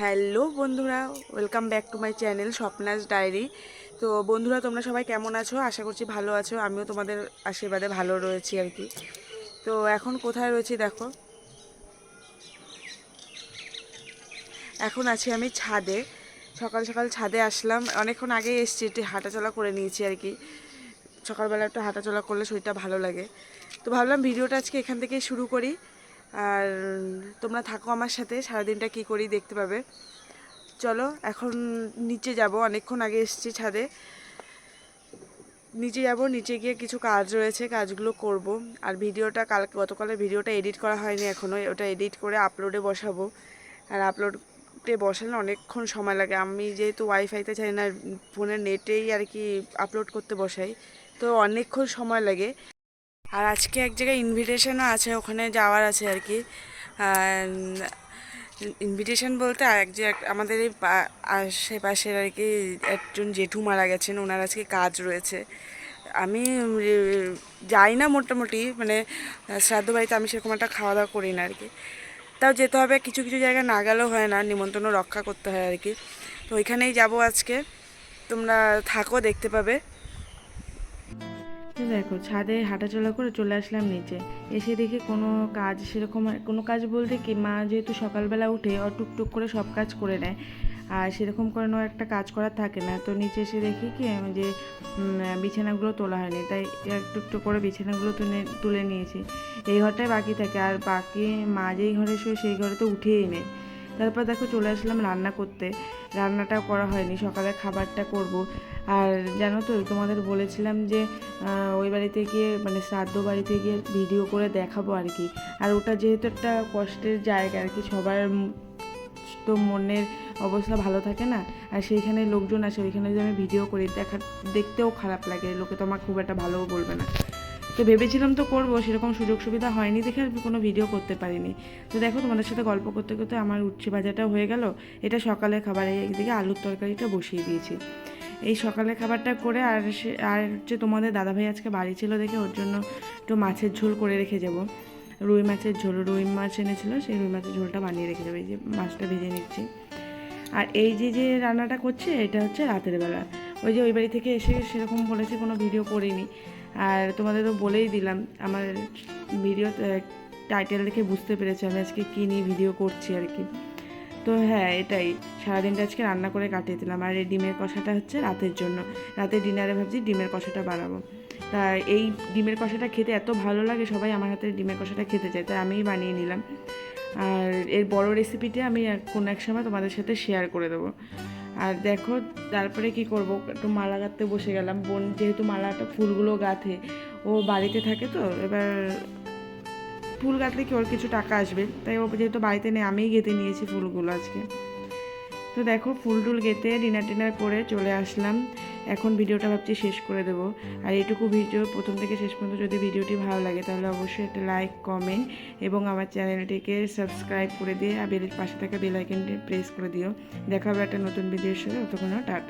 Hello বন্ধুরা, welcome back to my channel Swapna's diary. তো বন্ধুরা, তোমরা সবাই কেমন আছো? আশা করছি ভালো আছো। আমিও তোমাদের আশীর্বাদে ভালো রয়েছি আর কি। তো এখন কোথায় রয়েছি দেখো? এখন আছি আমি ছাদে। সকাল সকাল ছাদে আসলাম। অনেকক্ষণ আগে এসছি, একটু হাঁটাচলা করে নিয়েছি আর কি। সকালবেলা একটু হাঁটাচলা করলে শরীরটা ভালো লাগে। তো ভাবলাম ভিডিওটা আজকে এখান থেকেই শুরু করি। আর তোমরা থাকো আমার সাথে, সারাদিনটা কি করি দেখতে পাবে। চলো, এখন নিচে যাব, অনেকক্ষণ আগে এসেছি ছাদে। নিচে যাব, নিচে গিয়ে কিছু কাজ রয়েছে, কাজগুলো করব। আর ভিডিওটা কাল, গতকালের ভিডিওটা এডিট করা হয়নি এখনও ওটা এডিট করে আপলোডে বসাবো। আর আপলোডে বসালে অনেকক্ষণ সময় লাগে। আমি যেহেতু ওয়াইফাইতে চাই না, ফোনের নেটেই আর কি আপলোড করতে বসাই। তো অনেকক্ষণ সময় লাগে। আর আজকে এক জায়গায় ইনভিটেশনও আছে, ওখানে যাওয়ার আছে আর কি। ইনভিটেশন বলতে আর এক যে আমাদের এই আশেপাশের আর কি একজন জেঠু মারা গেছেন, ওনার আজকে কাজ রয়েছে। আমি যাই না মোটামুটি মানে শ্রাদ্ধ বাড়িতে আমি সেরকম একটা খাওয়া দাওয়া করি না আর কি। তাও যেতে হবে, কিছু কিছু জায়গায় না গেলেও হয় না, নিমন্ত্রণ রক্ষা করতে হয় আর কি। তো ওইখানেই যাব আজকে, তোমরা থাকো, দেখতে পাবে। তো দেখো, ছাদে হাঁটাচলা করে চলে আসলাম নিচে। এসে দেখি কোনো কাজ সেরকম কোনো কাজ বলতে কি, মা যেহেতু সকালবেলা উঠে ও টুকটুক করে সব কাজ করে নেয়। আর সেরকম কোনো একটা কাজ করার থাকে না। তো নিচে এসে দেখি কি যে বিছানাগুলো তোলা হয়নি। তাই একটু একটু করে বিছানাগুলো তুলে তুলে নিয়েছি। এই ঘরটাই বাকি থাকে। আর বাকি মা যেই ঘরে শুয়ে সেই ঘরে তো উঠেই নেই। তারপর দেখো চলে আসলাম রান্না করতে। রান্নাটা করা হয়নি সকালে খাবারটা করব। আর জানো তো, তোমাদের বলেছিলাম যে ওই বাড়িতে গিয়ে মানে শ্রাদ্ধ বাড়িতে গিয়ে ভিডিও করে দেখাবো আর কি। আর ওটা যেহেতু একটা কষ্টের জায়গা আর কি, সবার তো মনের অবস্থা ভালো থাকে না। আর সেইখানে লোকজন আসে, ওইখানে যদি আমি ভিডিও করি, দেখা, দেখতেও খারাপ লাগে। লোকে তো আমার খুব একটা ভালোও বলবে না। তো ভেবেছিলাম তো করব, সেরকম সুযোগ সুবিধা হয়নি দেখে আর কোনো ভিডিও করতে পারিনি। তো দেখো তোমাদের সাথে গল্প করতে করতে আমার উচ্ছে ভাজাটাও হয়ে গেল। এটা সকালে খাবার একদিকে আলুর তরকারিটা বসিয়ে দিয়েছি। এই সকালে খাবারটা করে আর আর হচ্ছে তোমাদের দাদাভাই আজকে বাড়ি ছিল দেখে ওর জন্য একটু মাছের ঝোল করে রেখে যাব। রুই মাছের ঝোল, রুই মাছ এনেছিল, সেই রুই মাছের ঝোলটা বানিয়ে রেখে যাবে। এই যে মাছটা ভেজে নিচ্ছি। আর এই যে যে রান্নাটা করছে, এটা হচ্ছে রাতের বেলা। ওই যে ওই বাড়ি থেকে এসে সেরকম বলেছে, কোনো ভিডিও করিনি। আর তোমাদের তো বলেই দিলাম, আমার ভিডিও টাইটেল দেখে বুঝতে পেরেছি আমি আজকে কী নিয়ে ভিডিও করছি আর কি। তো হ্যাঁ এটাই। সারাদিনটা আজকে রান্না করে কাটিয়ে দিলাম। আর এই ডিমের কষাটা হচ্ছে রাতের জন্য। রাতে ডিনারে ভাবছি ডিমের কষাটা বানাবো। তা এই ডিমের কষাটা খেতে এত ভালো লাগে, সবাই আমার হাতে ডিমের কষাটা খেতে চায়, তাই আমিই বানিয়ে নিলাম। আর এর বড় রেসিপিটা আমি কোনো এক সময় তোমাদের সাথে শেয়ার করে দেবো। আর দেখো, তারপরে কি করব? একটু মালা গাঁথতে বসে গেলাম। বোন যেহেতু মালাটা ফুলগুলো গাঁথে, ও বাড়িতে থাকে তো, এবার ফুল গাঁথলে কি ওর কিছু টাকা আসবে? তাই ও যেহেতু বাড়িতে নেই, আমিই গেঁথে নিয়েছি ফুলগুলো আজকে। তো দেখো, ফুল টুল গেঁথে ডিনার টিনার করে চলে আসলাম। এখন ভিডিওটা ভাবছি শেষ করে দেবো। আর এটুকু ভিডিও প্রথম থেকে শেষ পর্যন্ত যদি ভিডিওটি ভালো লাগে তাহলে অবশ্যই একটা লাইক কমেন্ট এবং আমার চ্যানেলটিকে সাবস্ক্রাইব করে দিয়ে আর বেলের পাশে থাকা বেল আইকনটি প্রেস করে দিও। দেখা হবে একটা নতুন ভিডিওর সাথে ততক্ষণ টাটা।